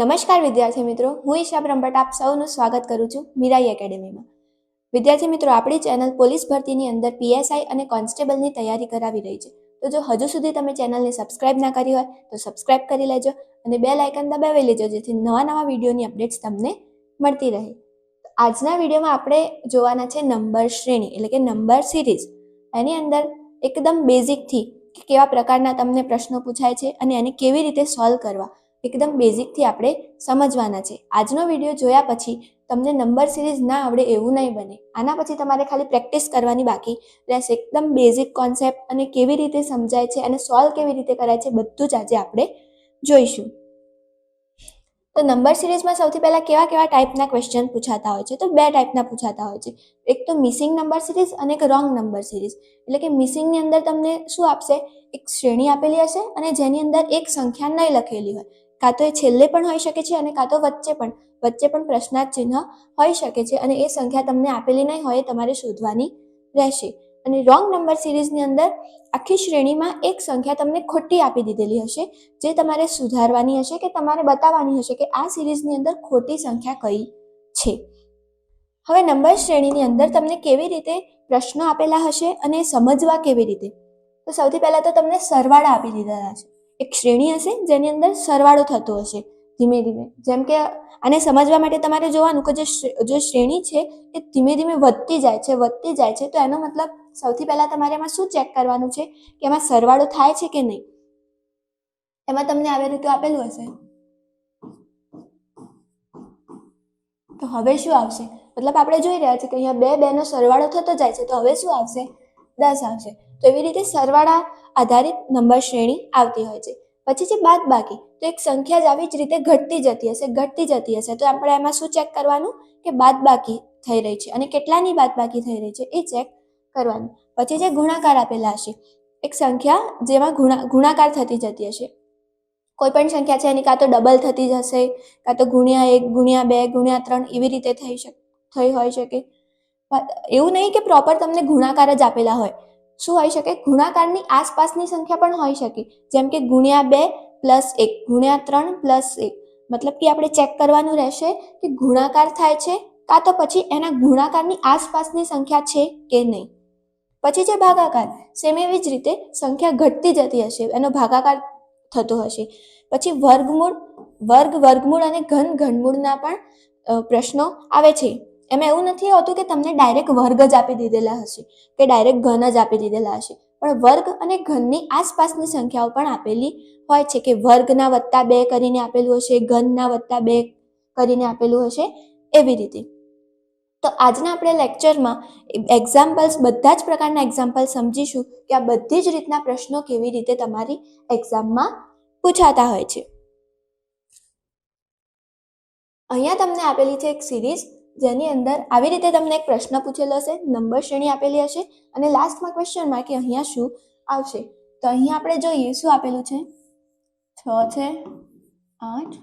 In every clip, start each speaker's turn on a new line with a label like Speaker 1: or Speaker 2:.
Speaker 1: નમસ્કાર વિદ્યાર્થી મિત્રો, હું ઈશા બ્રહ્મભટ્ટ આપ સૌનું સ્વાગત કરું છું મીરાઈ એકેડેમીમાં. વિદ્યાર્થી મિત્રો, આપણી ચેનલ પોલીસ ભરતીની અંદર પીએસઆઈ અને કોન્સ્ટેબલની તૈયારી કરાવી રહી છે. તો જો હજુ સુધી તમે ચેનલને સબસ્ક્રાઇબ ના કરી હોય, તો સબસ્ક્રાઇબ કરી લેજો અને બે લાઇકન દબાવી લેજો, જેથી નવા નવા વિડીયોની અપડેટ્સ તમને મળતી રહે. આજના વિડીયોમાં આપણે જોવાના છે નંબર શ્રેણી, એટલે કે નંબર સિરીઝ. એની અંદર એકદમ બેઝિકથી કેવા પ્રકારના તમને પ્રશ્નો પૂછાય છે અને એને કેવી રીતે સોલ્વ કરવા. એકદમ બેઝિકથી આપણે સમજવાના છે. આજનો વીડિયો જોયા પછી તમને નંબર સિરીઝ ના આવડે એવું નહીં બને. આના પછી તમારે ખાલી પ્રેક્ટિસ કરવાની બાકી રહેશે. એકદમ બેઝિક કોન્સેપ્ટ અને કેવી રીતે સમજાય છે અને સોલ્વ કેવી રીતે કરાય છે બધું જ આજે આપણે જોઈશું. તો નંબર સિરીઝમાં સૌથી પહેલાં કેવા કેવા ટાઈપના ક્વેશ્ચન પૂછાતા હોય છે? તો બે ટાઈપના પૂછાતા હોય છે. એક તો મિસિંગ નંબર સિરીઝ અને એક રોંગ નંબર સિરીઝ એટલે કે મિસિંગની અંદર તમને શું આપશે? એક શ્રેણી આપેલી હશે અને જેની અંદર એક સંખ્યા નહીં લખેલી હોય. કાં તો એ છેલ્લે પણ હોઈ શકે છે અને કાં તો વચ્ચે પણ વચ્ચે પણ પ્રશ્નાર્થ ચિહ્ન હોઈ શકે છે અને એ સંખ્યા તમને આપેલી નહીં હોય તમારે શોધવાની રહેશે. અને રોંગ નંબર સિરીઝની અંદર આખી શ્રેણીમાં એક સંખ્યા તમને ખોટી આપી દીધેલી હશે, જે તમારે સુધારવાની હશે કે તમારે બતાવવાની હશે કે આ સિરીઝની અંદર ખોટી સંખ્યા કઈ છે. હવે નંબર શ્રેણીની અંદર તમને કેવી રીતે પ્રશ્નો આપેલા હશે અને સમજવા કેવી રીતે? તો સૌથી પહેલાં તો તમને સરવાળા આપી દીધેલા હશે એક શ્રેણી હશે જેની અંદર સરવાળો થતો હશે ધીમે ધીમે. જેમ કે આને સમજવા માટે તમારે જોવાનું કે જે જે શ્રેણી છે એ ધીમે ધીમે વધતી જાય છે, વધતી જાય છે. તો એનો મતલબ સૌથી પહેલાં તમારે એમાં શું ચેક કરવાનું છે? કે એમાં સરવાળો થાય છે કે નહીં? એમાં તમને આવી રીતે આપેલું હશે. તો હવે શું આવશે? મતલબ આપણે જોઈ રહ્યા છીએ કે અહીંયા બે, બેનો સરવાળો થતો જાય છે. તો હવે શું આવશે? દસ આવશે. તો એવી રીતે સરવાળા આધારિત નંબર શ્રેણી આવતી હોય છે. પછી છે બાદ બાકી તો એક સંખ્યા જ આવી જ રીતે ઘટતી જતી હશે, ઘટતી જતી હશે. તો આપણે એમાં શું ચેક કરવાનું? કે બાદ બાકી થઈ રહી છે. અને કેટલાની બાદ બાકી થઈ રહી છે? એ ચેક કરવાનું. પછી જે ગુણાકાર આપેલા હશે. એક સંખ્યા જેમાં ગુણા, ગુણાકાર થતી જતી હશે. કોઈ પણ સંખ્યા છે એની કાં તો ડબલ થતી જશે, કાં તો ગુણ્યા એક, ગુણ્યા બે, ગુણ્યા ત્રણ એવી રીતે થઈ શક, થઈ હોઈ શકે. એવું નહીં કે પ્રોપર તમને ગુણાકાર જ આપેલા હોય. શું હોઈ શકે? ગુણાકારની આસપાસની સંખ્યા પણ હોઈ શકે. જેમ કે ગુણ્યા બે પ્લસ એક, ગુણ્યા ત્રણ પ્લસ એક. મતલબ કે આપણે ચેક કરવાનું રહેશે કે ગુણાકાર થાય છે કાં તો પછી એના ગુણાકારની આસપાસની સંખ્યા છે કે નહીં. પછી છે ભાગાકાર. સેમ એવી જ રીતે સંખ્યા ઘટતી જતી હશે, એનો ભાગાકાર થતો હશે. પછી વર્ગમૂળ, વર્ગ, વર્ગમૂળ અને ઘન, ઘનમૂળના પણ પ્રશ્નો આવે છે. એમાં એવું નથી હોતું કે તમને ડાયરેક્ટ વર્ગ જ આપી દીધેલા હશે, કે ડાયરેક્ટ ઘન જ આપી દીધેલા હશે. પણ વર્ગ અને ઘનની આસપાસની સંખ્યાઓ પણ આપેલી હોય છે કે વર્ગના વત્તા બે કરીને આપેલું હશે, ઘનના વત્તા બે કરીને આપેલું હશે, એવી રીતે. તો આજના આપણે લેક્ચરમાં એક્ઝામ્પલ્સ બધા જ પ્રકારના એક્ઝામ્પલ સમજીશું કે આ બધી જ રીતના પ્રશ્નો કેવી રીતે તમારી એક્ઝામમાં પૂછાતા હોય છે. અહીંયા તમને આપેલી છે એક સિરીઝ જેની અંદર આવી રીતે તમને એક પ્રશ્ન પૂછેલો હશે, નંબર શ્રેણી આપેલી હશે અને લાસ્ટમાં ક્વેશ્ચનમાં કે અહીંયા શું આવશે. તો અહીંયા આપણે જોઈએ શું આપેલું છે? છ છે, આઠ.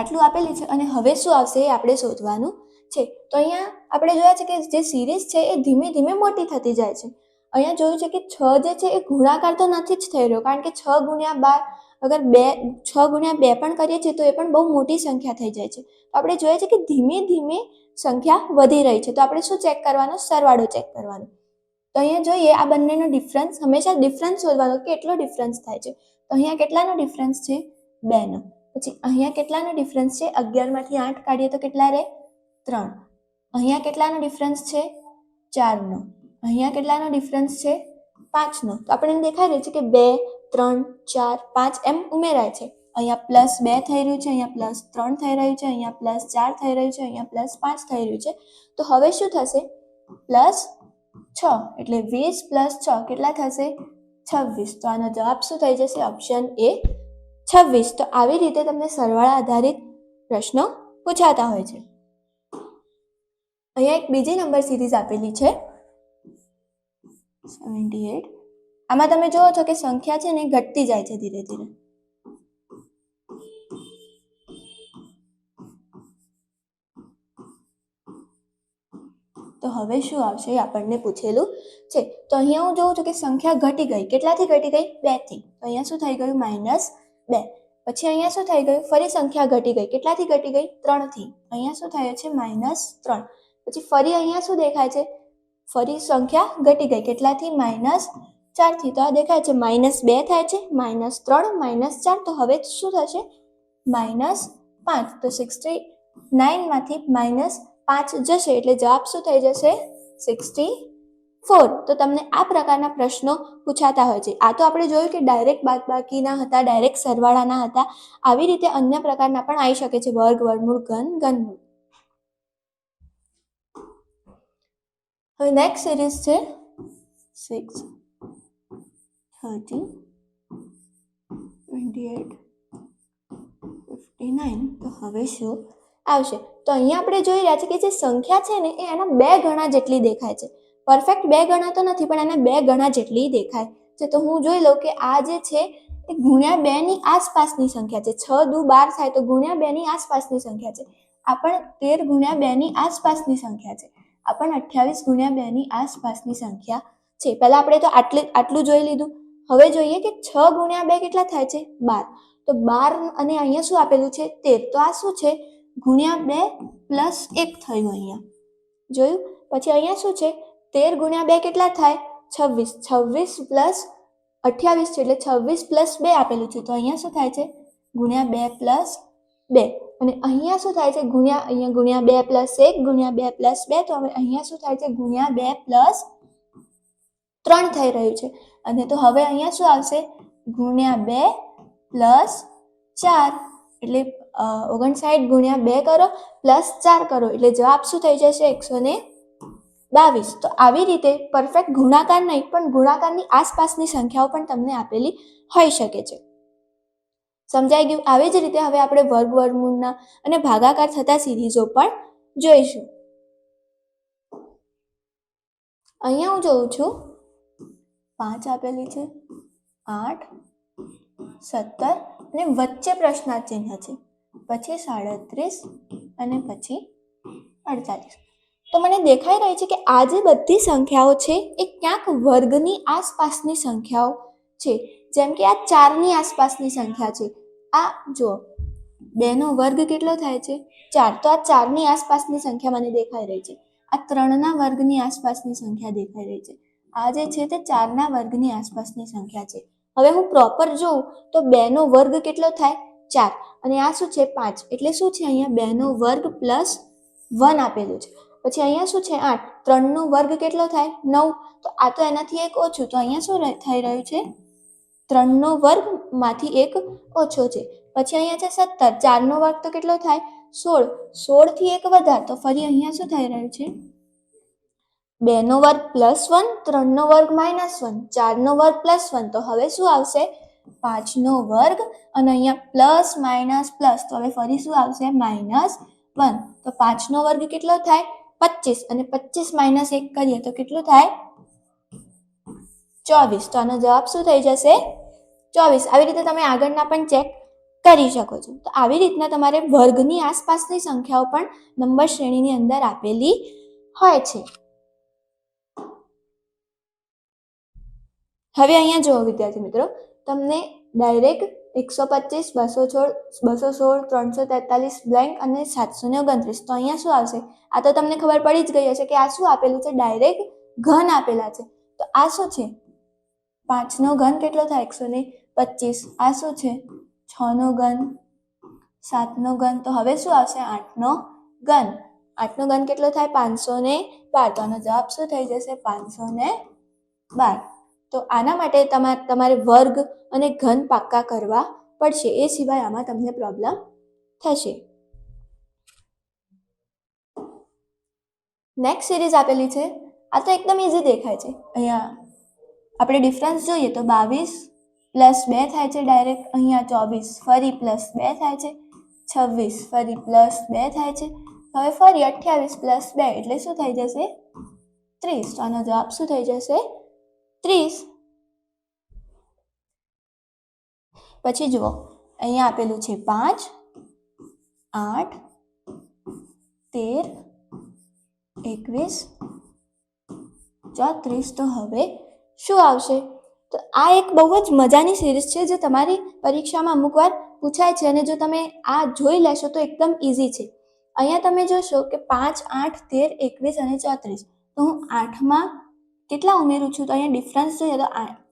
Speaker 1: આટલું આપેલી છે અને હવે શું આવશે એ આપણે શોધવાનું છે. તો અહીંયા આપણે જોયા છે કે જે સિરીઝ છે એ ધીમે ધીમે મોટી થતી જાય છે. અહીંયા જોયું છે કે છ જે છે એ ગુણાકાર તો નથી જ થઈ રહ્યો, કારણ કે છ ગુણ્યા બાર અગર બે, છ ગુણ્યા બે પણ કરીએ છીએ તો એ પણ બહુ મોટી સંખ્યા થઈ જાય છે. આપણે જોઈએ છે કે ધીમે ધીમે સંખ્યા વધી રહી છે. તો આપણે શું ચેક કરવાનો? સરવાળો ચેક કરવાનો. તો અહીંયા જોઈએ આ બંનેનો ડિફરન્સ હંમેશા ડિફરન્સ શોધવાનો કેટલો ડિફરન્સ થાય છે. તો અહીંયા કેટલાનો ડિફરન્સ છે? બેનો. પછી અહીંયા કેટલાનો ડિફરન્સ છે? અગિયારમાંથી આઠ કાઢીએ તો કેટલા રહે? ત્રણ. અહીંયા કેટલાનો ડિફરન્સ છે? ચારનો. અહીંયા કેટલાનો ડિફરન્સ છે? પાંચનો. તો આપણને દેખાઈ રહ્યું છે કે બે ત્રણ ચાર પાંચ એમ ઉમેરાય છે. અહીંયા પ્લસ બે થઈ રહ્યું છે, અહીંયા પ્લસ ત્રણ થઈ રહ્યું છે, અહીંયા પ્લસ ચાર થઈ રહ્યું છે, અહીંયા પ્લસ પાંચ થઈ રહ્યું છે. તો હવે શું થશે? પ્લસ છ, એટલે વીસ પ્લસ છ કેટલા થશે? છવ્વીસ. તો આનો જવાબ શું થઈ જશે? ઓપ્શન એ છવ્વીસ. તો આવી રીતે તમને સરવાળા આધારિત પ્રશ્નો પૂછાતા હોય છે. અહીંયા એક બીજી નંબર સિરીઝ આપેલી છે. સેવન્ટી એટ આમાં તમે જુઓ છો કે સંખ્યા છે ને ઘટતી જાય છે ધીરે ધીરે. તો હવે શું આવશે? આપણને પૂછેલું છે. તો અહીંયા હું જોઉં છું કે સંખ્યા ઘટી ગઈ. કેટલાથી ઘટી ગઈ? બેથી. તો અહીંયા શું થઈ ગયું? માઇનસ બે. પછી અહીંયા શું થઈ ગયું? ફરી સંખ્યા ઘટી ગઈ. કેટલાથી ઘટી ગઈ? ત્રણથી. અહીંયા શું થયું છે? માઇનસ ત્રણ. પછી ફરી અહીંયા શું દેખાય છે? ફરી સંખ્યા ઘટી ગઈ. કેટલાથી? માઇનસ ચારથી તો આ દેખાય છે માઇનસ બે થાય છે માઇનસ ત્રણ માઇનસ ચાર, તો હવે શું થશે? માઇનસ પાંચ, તો સિક્સટી નાઇનમાંથી માઇનસ પાંચ જશે, એટલે જવાબ શું થઈ જશે? સિક્સટી ફોર તો તમને આ પ્રકારના પ્રશ્નો પૂછાતા હોય છે. આ તો આપણે જોયું કે ડાયરેક્ટ બાદબાકીના હતા ડાયરેક્ટ સરવાળાના હતા. આવી રીતે અન્ય પ્રકારના પણ આવી શકે છે. વર્ગ, વર્ગમૂળ, ઘન, ઘનમૂળ. હવે નેક્સ્ટ સિરીઝ છે. Six thirty twenty eight nine તો હવે શું? આવશે. તો અહીંયા આપણે જોઈ રહ્યા છીએ કે જે સંખ્યા છે ને, એ એના બે ગણા જેટલી દેખાય છે. પરફેક્ટ બે ગણા તો નથી, પણ એને બે ગણા જેટલી દેખાય. છે, તો હું જોઈ લઉં કે આ જે છે, એ ગુણ્યા બેની આસપાસની સંખ્યા છે. છ દુ બાર થાય તો ગુણ્યા બેની આસપાસની સંખ્યા છે. આ પણ તેર ગુણ્યા બેની આસપાસની સંખ્યા છે. આ પણ અઠ્યાવીસ ગુણ્યા બેની આસપાસની સંખ્યા છે. પહેલાં આપણે તો આટલી, આટલું જોઈ લીધું. હવે જોઈએ કે છ ગુણ્યા બે કેટલા થાય છે? બાર. તો બાર અને અહીંયા શું આપેલું છે? તેર. તો આ શું છે? ગુણ્યા બે પ્લસ એક થયું અહીંયા. જોયું? પછી અહીંયા શું છે? તેર ગુણ્યા બે કેટલા થાય? છવ્વીસ. છવ્વીસ પ્લસ અઠ્યાવીસ છે એટલે છવ્વીસ પ્લસ બે આપેલું છે. તો અહીંયા શું થાય છે? ગુણ્યા બે પ્લસ બે. અને અહીંયા શું થાય છે? ગુણ્યા અહીંયા ગુણ્યા બે પ્લસ એક, ગુણ્યા બે પ્લસ બે. તો હવે અહીંયા શું થાય છે? ગુણ્યા બે પ્લસ ત્રણ થઈ રહ્યું છે. અને તો હવે અહીંયા શું આવશે? ગુણ્યા બે પ્લસ ચાર. એટલે ઓગણસાઠ ગુણ્યા બે કરો, પ્લસ ચાર કરો. એટલે જવાબ શું થઈ જશે? એકસો ને બાવીસ. તો આવી રીતે પરફેક્ટ ગુણાકાર નહીં, પણ ગુણાકારની આસપાસની સંખ્યાઓ પણ તમને આપેલી હોઈ શકે છે. સમજાઈ ગયું? આવી જ રીતે હવે આપણે વર્ગ વર્ગમૂળના અને ભાગાકાર થતા સિરીઝો પણ જોઈશું. અહીંયા હું જોઉં છું. પાંચ આપેલી છે, આઠ, સત્તર અને વચ્ચે પ્રશ્નાર્થ ચિહ્ન છે. પછી સાડત્રીસ અને પછી અડતાલીસ. તો મને દેખાઈ રહી છે કે આ જે બધી સંખ્યાઓ છે, એ ક્યાંક વર્ગની આસપાસની સંખ્યાઓ છે. જેમ કે આ ચારની આસપાસની સંખ્યા છે. આ જો, બેનો વર્ગ કેટલો થાય છે? ચાર. તો આ ચારની આસપાસની સંખ્યા મને દેખાઈ રહી છે. આ ત્રણના વર્ગની આસપાસની સંખ્યા દેખાઈ રહી છે. આ જે છે તે ચારના વર્ગની આસપાસની સંખ્યા છે. હવે હું પ્રોપર જોઉં તો બેનો વર્ગ કેટલો થાય? ચાર. અને આ શું છે? પાંચ. એટલે શું છે? અહીંયા બેનો વર્ગ પ્લસ વન આપેલું છે. પછી અહીંયા શું છે? આઠ. ત્રણનો વર્ગ કેટલો થાય? નવ. તો આ તો એનાથી એક ઓછું. તો અહીંયા શું થઈ રહ્યું છે? ત્રણનો વર્ગમાંથી એક ઓછો છે. પછી અહીંયા છે સત્તર. ચારનો વર્ગ તો કેટલો થાય? સોળ. સોળથી એક વધાર. તો ફરી અહીંયા શું થઈ રહ્યું છે? બેનો વર્ગ પ્લસ વન, ત્રણનો વર્ગ માઇનસ વન, ચારનો વર્ગ પ્લસ વન. તો હવે શું આવશે? પાંચનો વર્ગ અને અહીંયા પ્લસ, માઇનસ, પ્લસ. તો હવે ફરી શું આવશે? Minus one. તો પાંચનો વર્ગ કેટલો થાય? પચીસ અને પચીસ માઇનસ એક કરીએ તો કેટલું થાય? ચોવીસ. તો આનો જવાબ શું થઈ જશે? ચોવીસ. આવી રીતે તમે આગળના પણ ચેક કરી શકો છો. તો આવી રીતના તમારે વર્ગની આસપાસની સંખ્યાઓ પણ નંબર શ્રેણીની અંદર આપેલી હોય છે. હવે અહીંયા જુઓ, વિદ્યાર્થી મિત્રો, તમને ડાયરેક્ટ એકસો પચીસ, બસો સોળ બસો સોળ, ત્રણસો તેતાલીસ બ્લેન્ક અને સાતસો ને ઓગણત્રીસ. તો અહીંયા શું આવશે? આ તો તમને ખબર પડી જ ગઈ હશે કે આ શું આપેલું છે? ડાયરેક્ટ ઘન આપેલા છે. તો આ શું છે? પાંચનો ઘન કેટલો થાય? એકસો ને પચીસ. આ શું છે? છનો ઘન સાતનો ઘન. તો હવે શું આવશે? આઠનો ઘન. આઠનો ઘન કેટલો થાય? પાંચસો ને બાર. તો આનો જવાબ શું થઈ જશે? પાંચસો ને બાર. તો આના માટે તમારે તમારે વર્ગ અને ઘન પાક્કા કરવા પડશે. એ સિવાય આમાં તમને પ્રોબ્લેમ થશે. નેક્સ્ટ સિરીઝ આપેલી છે. આ તો એકદમ ઇઝી દેખાય છે. અહીંયા આપણે ડિફરન્સ જોઈએ તો બાવીસ પ્લસ બે થાય છે ડાયરેક્ટ અહીંયા ચોવીસ, ફરી પ્લસ બે થાય છે. છવ્વીસ, ફરી પ્લસ બે થાય છે. હવે ફરી અઠ્યાવીસ પ્લસ બે, એટલે શું થઈ જશે? ત્રીસ. તો આનો જવાબ શું થઈ જશે? ત્રીસ. પછી જુઓ, અહીંયા આપેલું છે પાંચ, આઠ, તેર, એકવીસ, ચોત્રીસ. તો હવે શું આવશે? તો આ એક બહુ જ મજાની સિરીઝ છે જે તમારી પરીક્ષામાં અમુક વાર પૂછાય છે અને જો તમે આ જોઈ લેશો તો એકદમ ઇઝી છે. અહીંયા તમે જોશો કે પાંચ, આઠ, તેર, એકવીસ અને ચોત્રીસ. તો હું આઠમાં કેટલા ઉમેરું છું તો અહીંયા ડિફરન્સ જોઈએ તો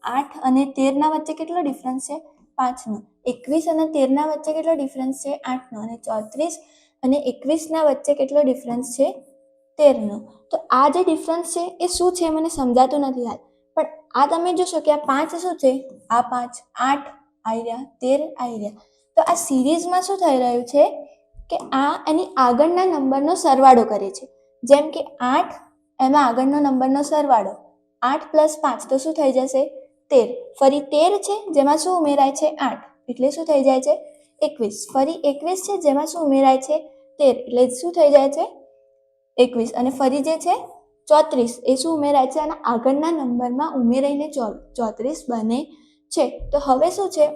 Speaker 1: આઠ અને તેરના વચ્ચે કેટલો ડિફરન્સ છે? પાંચનો. એકવીસ અને તેરના વચ્ચે કેટલો ડિફરન્સ છે? આઠનો. અને ચોત્રીસ અને એકવીસના વચ્ચે કેટલો ડિફરન્સ છે? તેરનો. તો આ જે ડિફરન્સ છે એ શું છે? મને સમજાતું નથી હાલ. પણ આ તમે જોશો કે આ પાંચ શું છે? આ પાંચ આઠ આવી રહ્યા તેર આવી રહ્યા તો આ સિરીઝમાં શું થઈ રહ્યું છે? કે આ એની આગળના નંબરનો સરવાળો કરે છે. જેમ કે આઠ, એમાં આગળનો નંબરનો સરવાળો. આઠ પ્લસ પાંચ તો શું થઈ જશે? તેર. ફરી તેર છે, જેમાં શું ઉમેરાય છે? આઠ. એટલે શું થઈ જાય છે? એકવીસ. ફરી એકવીસ છે, જેમાં શું ઉમેરાય છે? તેર. એટલે શું થઈ જાય છે? એકવીસ. અને ફરી જે છે? ચોત્રીસ. એ શું ઉમેરાય છે? અને આગળના નંબરમાં ઉમેરાઈને ચો ચોત્રીસ બને છે. તો હવે શું છે?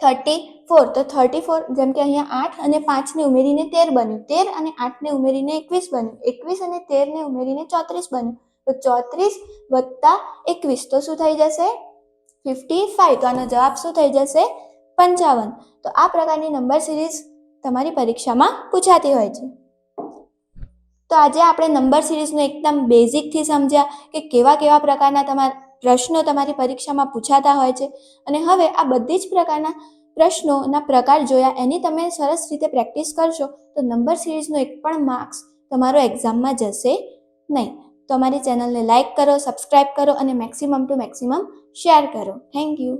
Speaker 1: Thirty four. તો થર્ટી ફોર જેમ કે અહીંયા આઠ અને પાંચને ઉમેરીને તેર બન્યું. તેર અને આઠને ઉમેરીને એકવીસ બન્યું. એકવીસ અને તેરને ઉમેરીને ચોત્રીસ બન્યું. તો ચોત્રીસ વત્તા એકવીસ. તો શું થઈ જશે? Fifty five. તો આનો જવાબ શું થઈ જશે? પંચાવન. તો આ પ્રકારની નંબર સિરીઝ તમારી પરીક્ષામાં પૂછાતી હોય છે. તો આજે આપણે નંબર સિરીઝનું એકદમ બેઝિકથી સમજ્યા કે કેવા કેવા પ્રકારના તમારા પ્રશ્નો તમારી પરીક્ષામાં પૂછાતા હોય છે. અને હવે આ બધી જ પ્રકારના પ્રશ્નોના પ્રકાર જોયા એની તમે સરસ રીતે પ્રેક્ટિસ કરશો તો નંબર સિરીઝનો એક પણ માર્ક્સ તમારો એક્ઝામમાં જશે નહીં. તો અમારી ચેનલને લાઇક કરો સબસ્ક્રાઇબ કરો અને મેક્સિમમ ટુ મેક્સિમમ શેર કરો. Thank you.